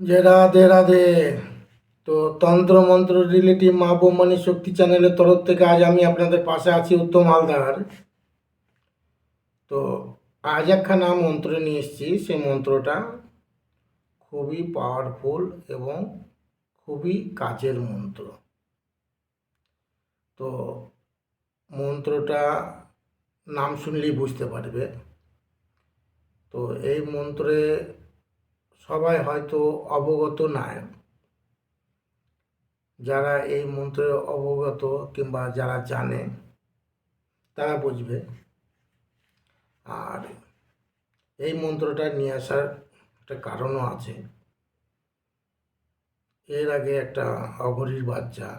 যে রাধে রাধে। তো তন্ত্র মন্ত্র রিলেটিভ মা বোমানি শক্তি চ্যানেলের তরফ থেকে আজ আমি আপনাদের পাশে আছি উত্তম হালদার। তো আজ একখানা মন্ত্র নিয়ে এসেছি, সেই মন্ত্রটা খুবই পাওয়ারফুল এবং খুবই কাজের মন্ত্র। তো মন্ত্রটা নাম শুনলেই বুঝতে পারবে। তো এই মন্ত্রে সবাই হয়তো অবগত নয় যারা এই মন্ত্রে অবগত কিংবা যারা জানে, তারা বুঝবে। আর এই মন্ত্রটা নিয়ে আসার একটা কারণও আছে। এর আগে একটা অঘরীর বাচ্চা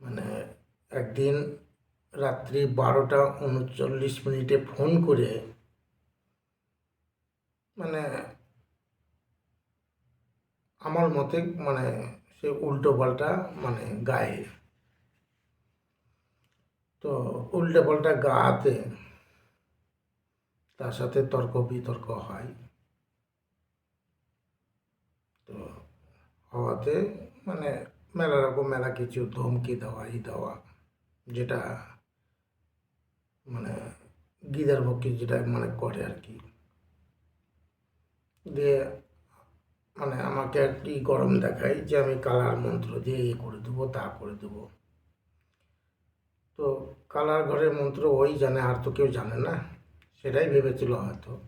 মানে একদিন রাত্রি বারোটা উনচল্লিশ মিনিটে ফোন করে মানে আমার মতে মানে সে উল্টো পাল্টা মানে গায়ে। তো উল্টো পাল্টা গাতে তার সাথে তর্ক বিতর্ক হয়। তো হওয়াতে মানে মেলা রকম মেলা কিছু ধমকি দেওয়া, ই দেওয়া, যেটা মানে গিদার পক্ষে যেটা মানে করে আর কি। দিয়ে মানে আমাকে আর কি গরম দেখায় যে আমি কালার মন্ত্র দিয়ে এ করে দেবো, তা করে দেবো। তো কালার ঘরের মন্ত্র ওই জানে, আর তো কেউ জানে না। সেটাই ভেবেছিল হয়তো।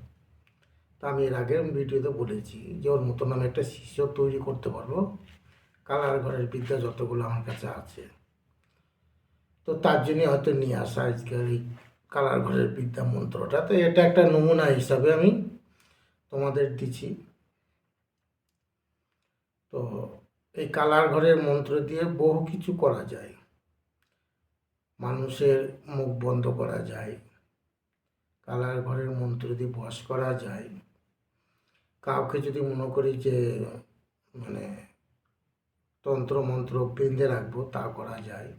তা আমি এর আগের ভিডিওতে বলেছি যে ওর মতন আমি একটা শিষ্য তৈরি করতে পারব। কালার ঘরের বিদ্যা যতগুলো আমার কাছে আছে। তো তার জন্য হয়তো নিয়ে আসা আজকের এই কালার ঘরের বিদ্যা মন্ত্রটা। তো এটা একটা নমুনা হিসাবে আমি তোমাদের দিচ্ছি। তো এই কালার ঘরের মন্ত্র দিয়ে বহু কিছু করা যায়। মানুষের মুখ বন্ধ করা যায়। কালার ঘরের মন্ত্র দিয়ে বস করা যায়। কাউকে যদি মনে করি যে মানে তন্ত্র মন্ত্র বেঁধে রাখব, তা করা যায়।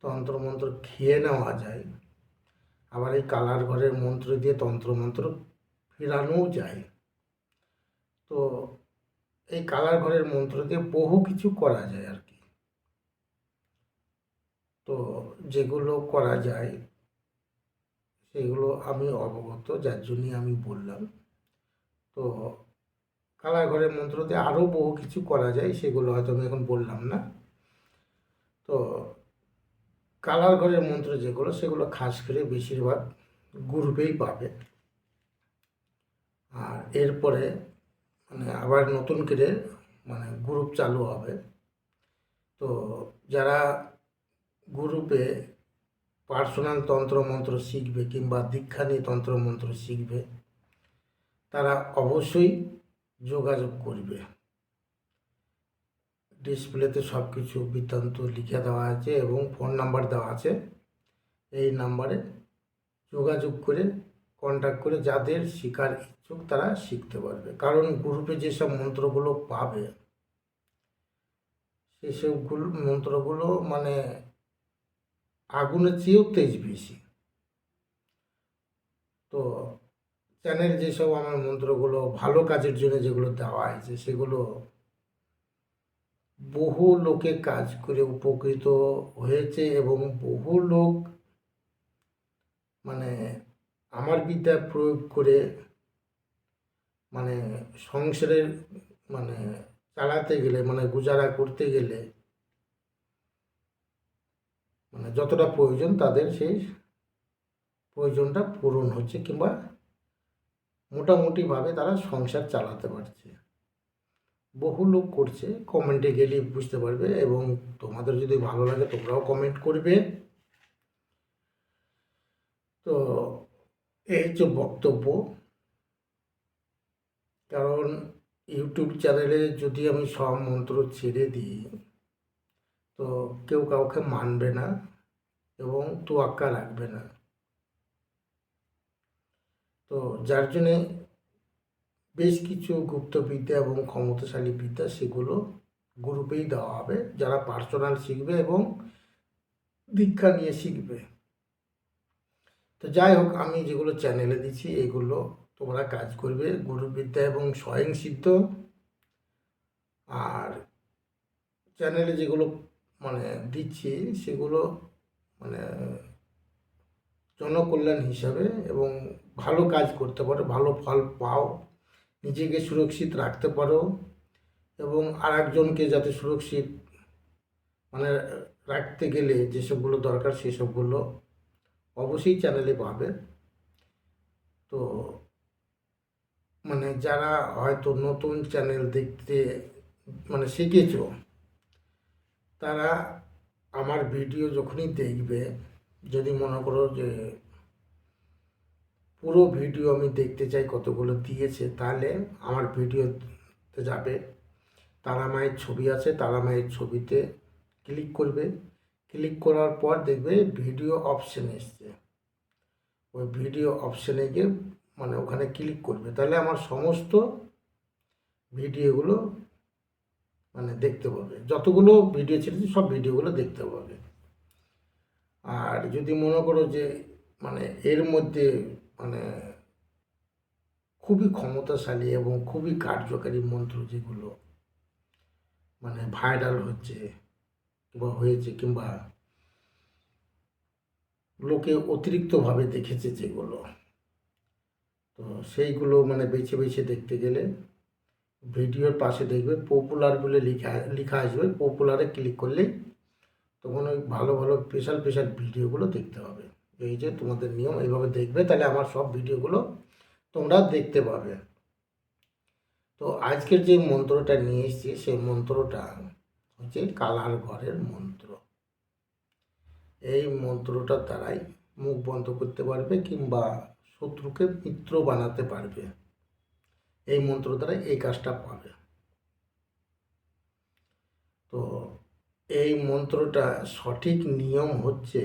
তন্ত্র মন্ত্র খেয়ে নেওয়া যায়। আবার এই কালার ঘরের মন্ত্র দিয়ে তন্ত্র মন্ত্র ফেরানোও যায়। তো এই কালার ঘরের মন্ত্র দিয়ে বহু কিছু করা যায় আর কি। তো যেগুলো করা যায়, সেগুলো আমি অবগত, যার জন্যই আমি বললাম। তো কালার ঘরের মন্ত্র দিয়ে আরও বহু কিছু করা যায়, সেগুলো হয়তো আমি এখন বললাম না। তো কালার ঘরের মন্ত্র যেগুলো, সেগুলো খাস করে বেশিরভাগ গ্রুপেই পাবে। আর এরপরে মানে আবার নতুন করে মানে গ্রুপ চালু হবে। তো যারা গ্রুপে পার্সোনাল তন্ত্র মন্ত্র শিখবে কিংবা দীক্ষা নিয়ে তন্ত্র মন্ত্র শিখবে, তারা অবশ্যই যোগাযোগ করবে। ডিসপ্লেতে সব কিছু বৃত্তান্ত লিখে দেওয়া আছে এবং ফোন নাম্বার দেওয়া আছে। এই নাম্বারে যোগাযোগ করে কন্ট্যাক্ট করে যাদের শেখার ইচ্ছুক তারা শিখতে পারবে। কারণ গ্রুপে যেসব মন্ত্রগুলো পাবে সেসবগুলো মন্ত্রগুলো মানে আগুনের চেয়েও তেজ বেশি। তো চ্যানেল যেসব আমার মন্ত্রগুলো ভালো কাজের জন্য যেগুলো দেওয়া হয়েছে, সেগুলো বহু লোকে কাজ করে উপকৃত হয়েছে এবং বহু লোক মানে আমার বিদ্যা প্রয়োগ করে মানে সংসারের মানে চালাতে গেলে মানে গুজারা করতে গেলে মানে যতটা প্রয়োজন তাদের সেই প্রয়োজনটা পূরণ হচ্ছে কিংবা মোটামুটিভাবে তারা সংসার চালাতে পারছে। বহু লোক করছে কমেন্টে গেলে বুঝতে পারবে এবং তোমাদের যদি ভালো লাগে তোমরাও কমেন্ট করবে তো এই হচ্ছে বক্তব্য। কারণ ইউটিউব চ্যানেলে যদি আমি সব মন্ত্র ছেড়ে দিই, তো কেউ কাউকে মানবে না এবং তোয়াক্কা রাখবে না। তো যার জন্যে বেশ কিছু গুপ্তবিদ্যা এবং ক্ষমতাশালী বিদ্যা সেগুলো গ্রুপেই দেওয়া হবে, যারা পার্সোনাল শিখবে এবং দীক্ষা নিয়ে শিখবে। তো যাই হোক, আমি যেগুলো চ্যানেলে দিচ্ছি এগুলো তোমরা কাজ করবে। গুরুবিদ্যা এবং স্বয়ংসিদ্ধ। আর চ্যানেলে যেগুলো মানে দিচ্ছি, সেগুলো মানে জনকল্যাণ হিসাবে এবং ভালো কাজ করতে পারো, ভালো ফল পাও, নিজেকে সুরক্ষিত রাখতে পারো এবং আর একজনকে যাতে সুরক্ষিত মানে রাখতে গেলে যেসবগুলো দরকার, সেসবগুলো অবশ্যই চ্যানেলে পাবে। তো মানে যারা হয়তো নতুন চ্যানেল দেখতে মানে শিখেছো, তারা আমার ভিডিও যখনই দেখবে, যদি মনে করো যে পুরো ভিডিও আমি দেখতে চাই কতগুলো দিয়েছে, তাহলে আমার ভিডিওতে যাবে। তারা মায়ের ছবি আছে, তারা মায়ের ছবিতে ক্লিক করবে। ক্লিক করার পর দেখবে ভিডিও অপশন এসছে। ওই ভিডিও অপশনে গিয়ে মানে ওখানে ক্লিক করবে। তাহলে আমার সমস্ত ভিডিওগুলো মানে দেখতে পাবে। যতগুলো ভিডিও ছেড়েছি সব ভিডিওগুলো দেখতে পাবে। আর যদি মনে করো যে মানে এর মধ্যে মানে খুবই ক্ষমতাশালী এবং খুবই কার্যকারী মন্ত্র যেগুলো মানে ভাইরাল হচ্ছে হয়েছে কিংবা লোকে অতিরিক্তভাবে দেখেছে যেগুলো। তো সেইগুলো মানে বেছে বেছে দেখতে গেলে ভিডিওর পাশে দেখবে পপুলার বলে লেখা লেখা আসবে। পপুলারে ক্লিক করলেই তখন ওই ভালো ভালো স্পেশাল স্পেশাল ভিডিওগুলো দেখতে হবে এই যে তোমাদের নিয়ম, এইভাবে দেখবে, তাহলে আমার সব ভিডিওগুলো তোমরা দেখতে পাবে। তো আজকের যে মন্ত্রটা নিয়ে এসেছি, সেই মন্ত্রটা হচ্ছে কালার ঘরের মন্ত্র। এই মন্ত্রটার দ্বারাই মুখ বন্ধ করতে পারবে কিংবা শত্রুকে মিত্র বানাতে পারবে। এই মন্ত্র দ্বারা এই কাজটা পাবে। তো এই মন্ত্রটা সঠিক নিয়ম হচ্ছে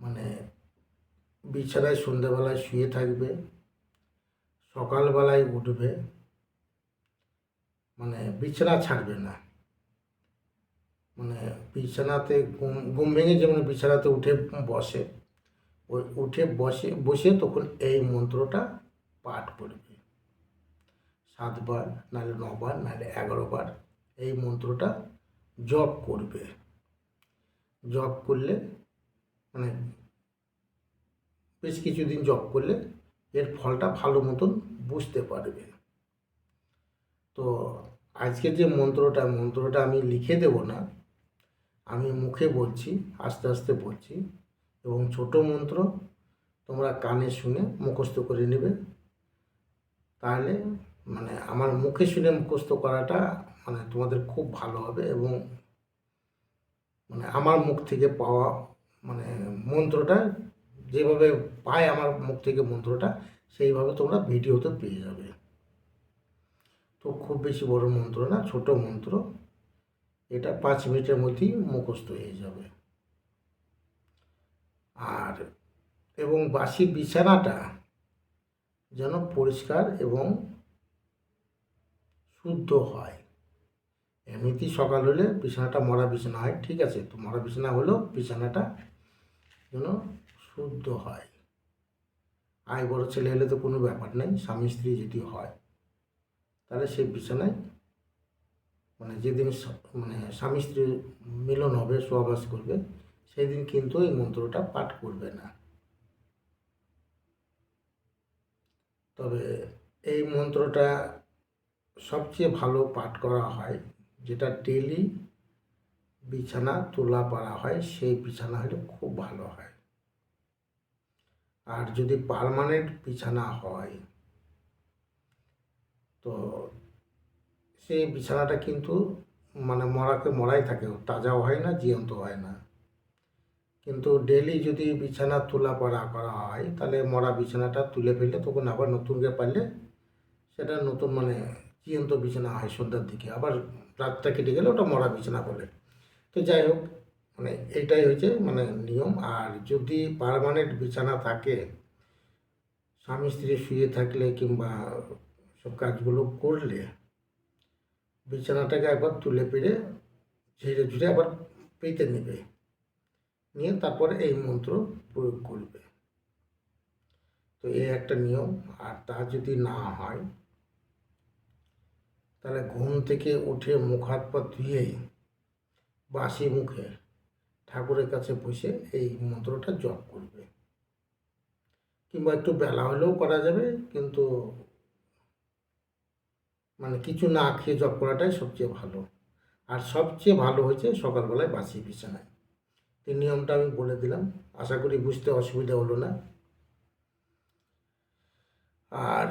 মানে বিছানায় সন্ধ্যাবেলায় শুয়ে থাকবে, সকালবেলায় উঠবে মানে বিছানা ছাড়বে না। মানে বিছানাতে ঘুম ঘুম ভেঙে যেমন বিছানাতে উঠে বসে। ওই উঠে বসে বসে তখন এই মন্ত্রটা পাঠ করবে। সাতবার নাহলে নবার নাহলে এগারোবার এই মন্ত্রটা জপ করবে। জপ করলে মানে বেশ কিছুদিন জপ করলে এর ফলটা ভালো মতন বুঝতে পারবে। তো আজকের যে মন্ত্রটা মন্ত্রটা আমি লিখে দেব না, আমি মুখে বলছি, আস্তে আস্তে বলছি এবং ছোট মন্ত্র তোমরা কানে শুনে মুখস্থ করে নেবে। তাহলে মানে আমার মুখে শুনে মুখস্থ করাটা মানে তোমাদের খুব ভালো হবে এবং মানে আমার মুখ থেকে পাওয়া মানে মন্ত্রটা যেভাবে পায় আমার মুখ থেকে মন্ত্রটা, সেইভাবে তোমরা ভিডিওতে পেয়ে যাবে। তো খুব বেশি বড় মন্ত্র না, ছোট মন্ত্র। এটা পাঁচ মিনিটের মধ্যেই মুখস্থ হয়ে যাবে। আর এবং বাসি বিছানাটা যেন পরিষ্কার এবং শুদ্ধ হয়। এমনিতেই সকাল হলে বিছানাটা মরা বিছানা হয়, ঠিক আছে? তো মরা বিছানা হলেও বিছানাটা যেন শুদ্ধ হয়। আয় বড় ছেলে হলে তো কোনো ব্যাপার নেই, স্বামী স্ত্রী যদি হয়। তাহলে সেই বিছানায় মানে যেদিন মানে স্বামী স্ত্রী মিলন হবে, সহবাস করবে সেই দিন কিন্তু এই মন্ত্রটা পাঠ করবে না। তবে এই মন্ত্রটা সবচেয়ে ভালো পাঠ করা হয়, যেটা ডেলি বিছানা তোলা পারা হয়, সেই বিছানা হলে খুব ভালো হয়। আর যদি পারমানেন্ট বিছানা হয় তো সেই বিছানাটা কিন্তু মানে মরাকে মরাই থাকে, তাজাও হয় না জিয়ন্ত হয় না। কিন্তু ডেলি যদি বিছানা তোলা পাড়া করা হয়, তাহলে মরা বিছানাটা তুলে ফেললে তখন আবার নতুনকে পারলে সেটা নতুন মানে জিয়ন্ত বিছানা হয় সন্ধ্যার দিকে, আবার রাতটা কেটে গেলে ওটা মরা বিছানা বলে। তো যাই হোক মানে এটাই হচ্ছে মানে নিয়ম। আর যদি পার্মানেন্ট বিছানা থাকে, স্বামী স্ত্রী শুয়ে থাকলে কিংবা সব কাজগুলো করলে বিছানাটাকে একবার তুলে পেরে ঝেড়ে ঝুড়ে আবার পেতে নেবে। নিয়ে তারপরে এই মন্ত্র প্রয়োগ করবে। তো এই একটা নিয়ম, আর তা যদি না হয়, তাহলে ঘুম থেকে উঠে মুখ হাত পা ধুয়েই বাসি মুখে ঠাকুরের কাছে বসে এই মন্ত্রটা জপ করবে। কিংবা একটু বেলা হলেও করা যাবে, কিন্তু মানে কিছু না খেয়ে জপ করাটাই সবচেয়ে ভালো। আর সবচেয়ে ভালো হয়েছে সকালবেলায় বাসি বিছানায়। এই নিয়মটা আমি বলে দিলাম। আশা করি বুঝতে অসুবিধা হলো না। আর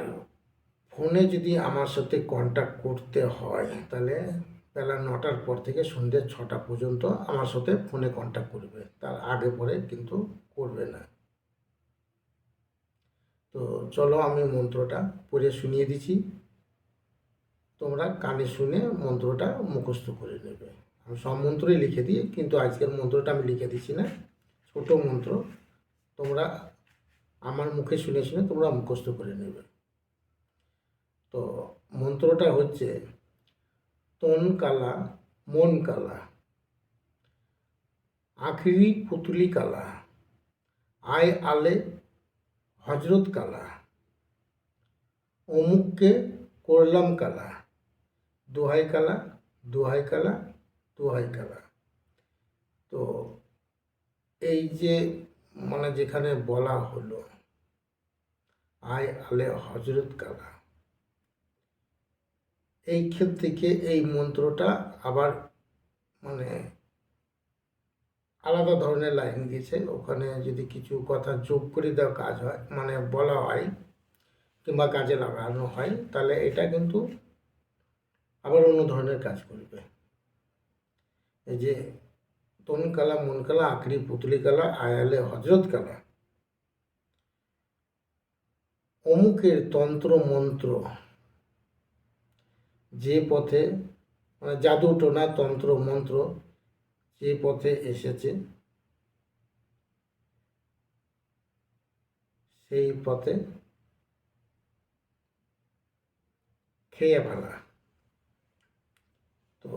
ফোনে যদি আমার সাথে কন্ট্যাক্ট করতে হয়, তাহলে বেলা নটার পর থেকে সন্ধ্যে ছটা পর্যন্ত আমার সাথে ফোনে কন্ট্যাক্ট করবে। তার আগে পরে কিন্তু করবে না। তো চলো আমি মন্ত্রটা পড়ে শুনিয়ে দিচ্ছি। তোমরা কানে শুনে মন্ত্রটা মুখস্থ করে নেবে। আমি সব মন্ত্রই লিখে দিই, কিন্তু আজকের মন্ত্রটা আমি লিখে দিচ্ছি না। ছোট মন্ত্র। তোমরা আমার মুখে শুনে শুনে তোমরা মুখস্থ করে নেবে। তো মন্ত্রটা হচ্ছে, তন কালা, মন কালা, আখরি পুতুলি কালা, আয় আলে হজরত কালা, অমুককে করলাম কালা দোহাই কালা দোহাই কালা দোহাই কালা তো এই যে মানে যেখানে বলা হলো আয় আলে হজরত কালা এই ক্ষেত্রে থেকে এই মন্ত্রটা আবার মানে আলাদা ধরনের লাইন দিয়েছে ওখানে যদি কিছু কথা যোগ করে দেওয়া কাজ হয় মানে বলা হয় কিংবা কাজে লাগানো হয়, তাহলে এটা কিন্তু আবার অন্য ধরনের কাজ করবে। এই যে তন কালা, মন কালা, আখরি, পুতলি কালা, আয়ালে হজরত কালা। অমুকের তন্ত্র, মন্ত্র যে পথে মানে জাদু টোনা, তন্ত্র, মন্ত্র যে পথে এসেছে, সেই পথে খেয়ে ফেলা তো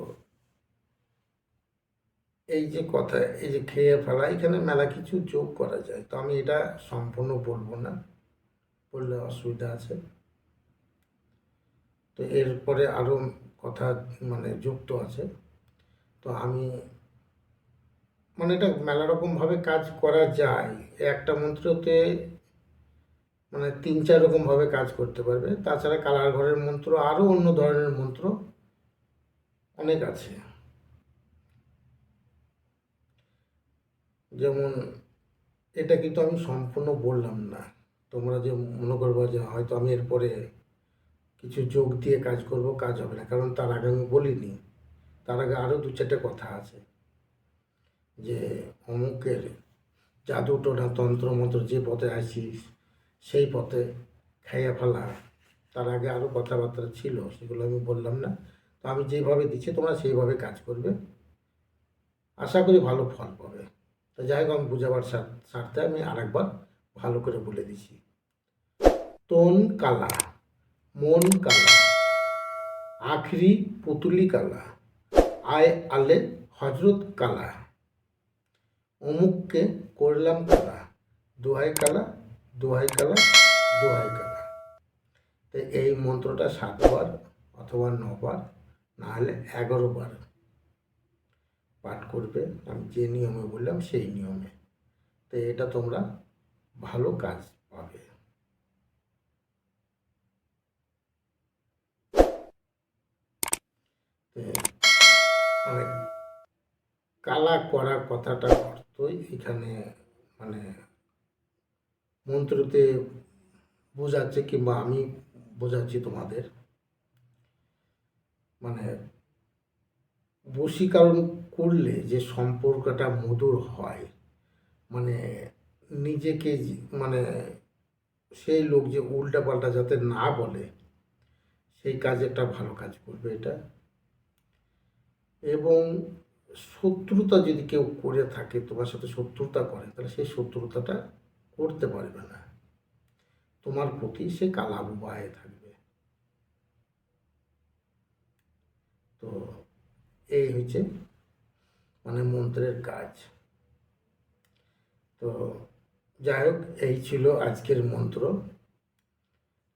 এই যে কথা, এই যে খেয়ে ফেলা, এখানে মেলা কিছু যোগ করা যায়। তো আমি এটা সম্পূর্ণ বলব না, বললে অসুবিধা আছে। তো এরপরে আরও কথা মানে যুক্ত আছে। তো আমি মানে এটা মেলা রকমভাবে কাজ করা যায়। একটা মন্ত্রতে মানে তিন চার রকমভাবে কাজ করতে পারবে। তাছাড়া কালার ঘরের মন্ত্র আরও অন্য ধরনের মন্ত্র অনেক আছে। যেমন, এটা কিন্তু আমি সম্পূর্ণ বললাম না। তোমরা যে মনে করব যে হয়তো আমি এরপরে কিছু যোগ দিয়ে কাজ করব, কাজ হবে না। কারণ তার আগে আমি বলিনি। তার আগে আরও দু চারটে কথা আছে। যে অমুকের জাদু টোনা তন্ত্র মন্ত্র যে পথে আসিস, সেই পথে খাইয়া ফেলা। তার আগে আরও কথাবার্তা ছিল, সেগুলো আমি বললাম না। তো আমি যেভাবে দিচ্ছি, তোমরা সেইভাবে কাজ করবে। আশা করি ভালো ফল পাবে। তো যাই হোক, আমি বুঝাবার স্বার্থে আমি আরেকবার ভালো করে বলে দিচ্ছি। তন কালা, মন কালা, আখরি পুতুলি কালা, আয় আলে হজরত কালা, অমুককে করলাম কালা, দোহাই কালা দোহাই কালা দোহাই কালা। তো এই মন্ত্রটা সাতবার অথবা নবার না হলে এগারো বার। পাঠ করবে। আমি যে নিয়মে বললাম সেই নিয়মে। তো এটা তোমরা ভালো কাজ পাবে। মানে কালা করা কথাটা অর্থই এখানে মানে মন্ত্রতে বোঝাচ্ছে কিংবা আমি বোঝাচ্ছি তোমাদের। মানে বশীকরণ করলে যে সম্পর্কটা মধুর হয় মানে নিজেকে মানে সেই লোক যে উল্টা পাল্টা যাতে না বলে, সেই কাজে একটা ভালো কাজ করবে এটা। এবং শত্রুতা যদি কেউ করে থাকে, তোমার সাথে শত্রুতা করে, তাহলে সেই শত্রুতাটা করতে পারবে না। তোমার প্রতি সে কালাবুবাহে থাকবে। তো এই হচ্ছে মানে মন্ত্রের কাজ। তো যাই হোক, এই ছিল আজকের মন্ত্র।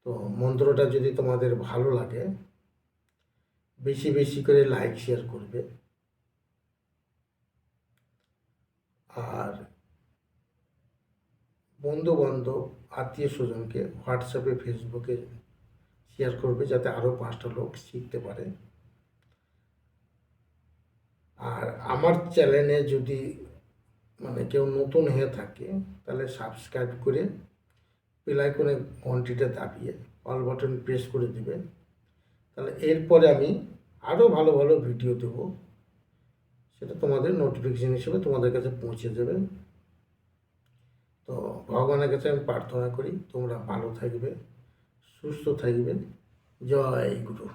তো মন্ত্রটা যদি তোমাদের ভালো লাগে, বেশি বেশি করে লাইক শেয়ার করবে। আর বন্ধু বান্ধব আত্মীয় স্বজনকে হোয়াটসঅ্যাপে, ফেসবুকে শেয়ার করবে যাতে আরও পাঁচটা লোক শিখতে পারে। আর আমার চ্যানেলে যদি মানে কেউ নতুন হয়ে থাকে, তাহলে সাবস্ক্রাইব করে বেলাইকনে ঘন্টিটা দাবিয়ে অল বাটন প্রেস করে দিবে তাহলে এরপরে আমি আরও ভালো ভালো ভিডিও দেব। সেটা তোমাদের নোটিফিকেশন হিসেবে তোমাদের কাছে পৌঁছে যাবে। তো ভগবানের কাছে আমি প্রার্থনা করি, তোমরা ভালো থাকবে, সুস্থ থাকবে। জয় গুরু।